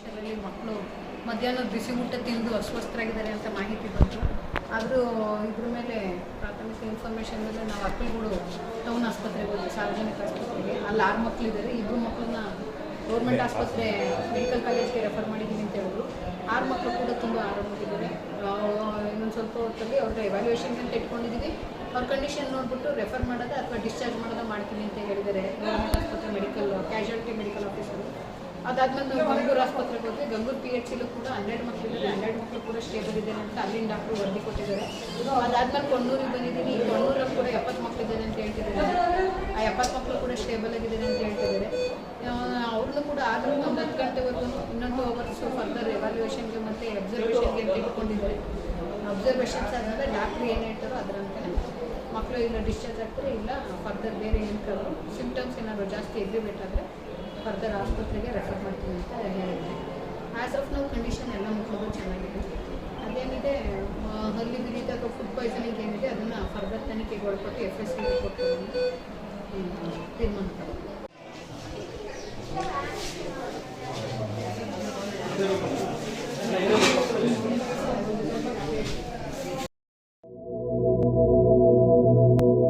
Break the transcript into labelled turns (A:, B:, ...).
A: ಶಾಲೆಯಲ್ಲಿ ಮಕ್ಕಳು ಮಧ್ಯಾಹ್ನ ಬಿಸಿ ಊಟ ತಿಂದು ಅಸ್ವಸ್ಥರಾಗಿದ್ದಾರೆ ಅಂತ ಮಾಹಿತಿ ಬಂತು. ಆದರೂ ಇದ್ರ ಮೇಲೆ ಪ್ರಾಥಮಿಕ ಇನ್ಫಾರ್ಮೇಷನ್ ಮೇಲೆ ನಾವು ಅಕ್ಕಲ್ಗಳು ಟೌನ್ ಆಸ್ಪತ್ರೆಗೆ ಹೋದ್ವಿ ಸಾರ್ವಜನಿಕ ಆಸ್ಪತ್ರೆಗೆ. ಅಲ್ಲಿ ಆರು ಮಕ್ಕಳಿದ್ದಾರೆ ಇಬ್ಬರು ಮಕ್ಕಳನ್ನ ಗೌರ್ಮೆಂಟ್ ಆಸ್ಪತ್ರೆ ಮೆಡಿಕಲ್ ಕಾಲೇಜ್ಗೆ ರೆಫರ್ ಮಾಡಿದ್ದೀನಿ ಅಂತ ಹೇಳಿದ್ರು. ಆರು ಮಕ್ಕಳು ಕೂಡ ತುಂಬ ಆರಾಮಾಗಿದ್ದಾರೆ ಇನ್ನೊಂದು ಸ್ವಲ್ಪ ಹೊತ್ತಲ್ಲಿ ಅವ್ರ ಎವ್ಯಾಲ್ಯೂಯೇಷನ್ ಅಂತ ಇಟ್ಕೊಂಡಿದ್ದೀವಿ ಅವ್ರ ಕಂಡೀಷನ್ ನೋಡ್ಬಿಟ್ಟು ರೆಫರ್ ಮಾಡೋದ ಅಥವಾ ಡಿಸ್ಚಾರ್ಜ್ ಮಾಡೋದ ಮಾಡ್ತೀನಿ ಅಂತ ಹೇಳಿದ್ದಾರೆ ಗೌರ್ಮೆಂಟ್ ಆಸ್ಪತ್ರೆ ಮೆಡಿಕಲ್ ಕ್ಯಾಶುಯಾಲಿಟಿ ಮೆಡಿಕಲ್ ಆಫೀಸರು ಅದಾದ್ಮೇಲೆ ನಾವು ಗಂಗೂರು ಆಸ್ಪತ್ರೆಗೆ ಹೋದ್ವಿ. ಗಂಗೂರು ಪಿ ಎಚ್ ಸಿಲೂ ಕೂಡ ಹನ್ನೆರಡು ಮಕ್ಕಳಿದ್ದಾರೆ ಹನ್ನೆರಡು ಮಕ್ಕಳು ಕೂಡ ಸ್ಟೇಬಲ್ ಇದ್ದಾರೆ ಅಂತ ಅಲ್ಲಿನ ಡಾಕ್ಟ್ರು ವರದಿ ಕೊಟ್ಟಿದ್ದಾರೆ. ಅದಾದ್ಮೇಲೆ ಕೊಣ್ಣೂರಿಗೆ ಬಂದಿದ್ದೀನಿ. ಕೊಣ್ಣೂರಲ್ಲಿ ಕೂಡ ಎಪ್ಪತ್ತು ಮಕ್ಕಳಿದ್ದಾರೆ ಅಂತ ಹೇಳ್ತಿದ್ದಾರೆ. ಆ ಎಪ್ಪತ್ತು ಮಕ್ಕಳು ಕೂಡ ಸ್ಟೇಬಲ್ ಆಗಿದ್ದಾರೆ ಅಂತ ಕೂಡ ಆದ್ರೂ ಒಂದು ಹತ್ತು ಗಂಟೆವರೆಗೂ ಇನ್ನೊಂದು ಅವರ್ಸು ಫರ್ದರ್ ಎವಾಲ್ಯೂಯೇಷನ್ಗೆ ಮತ್ತು ಅಬ್ಸರ್ವೇಷನ್ಗೆ ಅಂತ ಇಟ್ಕೊಂಡಿದ್ದಾರೆ ಅಬ್ಸರ್ವೇಷನ್ಸ್ ಆದಮೇಲೆ ಡಾಕ್ಟ್ರು ಏನು ಹೇಳ್ತಾರೋ ಅದರಂತೆ. ಮಕ್ಕಳು ಇಲ್ಲ ಡಿಸ್ಚಾರ್ಜ್ ಆಗ್ತಾರೆ, ಇಲ್ಲ ಫರ್ದರ್ ಬೇರೆ ಏನಾದ್ರು ಸಿಮ್ಟಮ್ಸ್ ಏನಾದ್ರು ಜಾಸ್ತಿ ಎಗ್ರಿಬೇಟ್ ಆದರೆ ಫರ್ದರ್ ಆಸ್ಪತ್ರೆಗೆ ರೆಫರ್ ಮಾಡ್ತೀನಿ ಅಂತ ಹೇಳಿದ್ದೆ ಆ್ಯಸ್ ಆಫ್ ನಾವು ಕಂಡೀಷನ್ ಎಲ್ಲ ಮಕ್ಕಳು ಚೆನ್ನಾಗಿದೆ. ಅದೇನಿದೆ ಹಲ್ಲಿ ಬಿರಿದಾಗ ಫುಡ್ ಪಾಯ್ಸನಿಂಗ್ ಏನಿದೆ, ಅದನ್ನು ಫರ್ದರ್ ತನಿಖೆಗೆ ಒಳಪಟ್ಟು ಎಫ್ ಎಸ್ ಕೊಟ್ಟು ತೀರ್ಮಾನ Obrigado.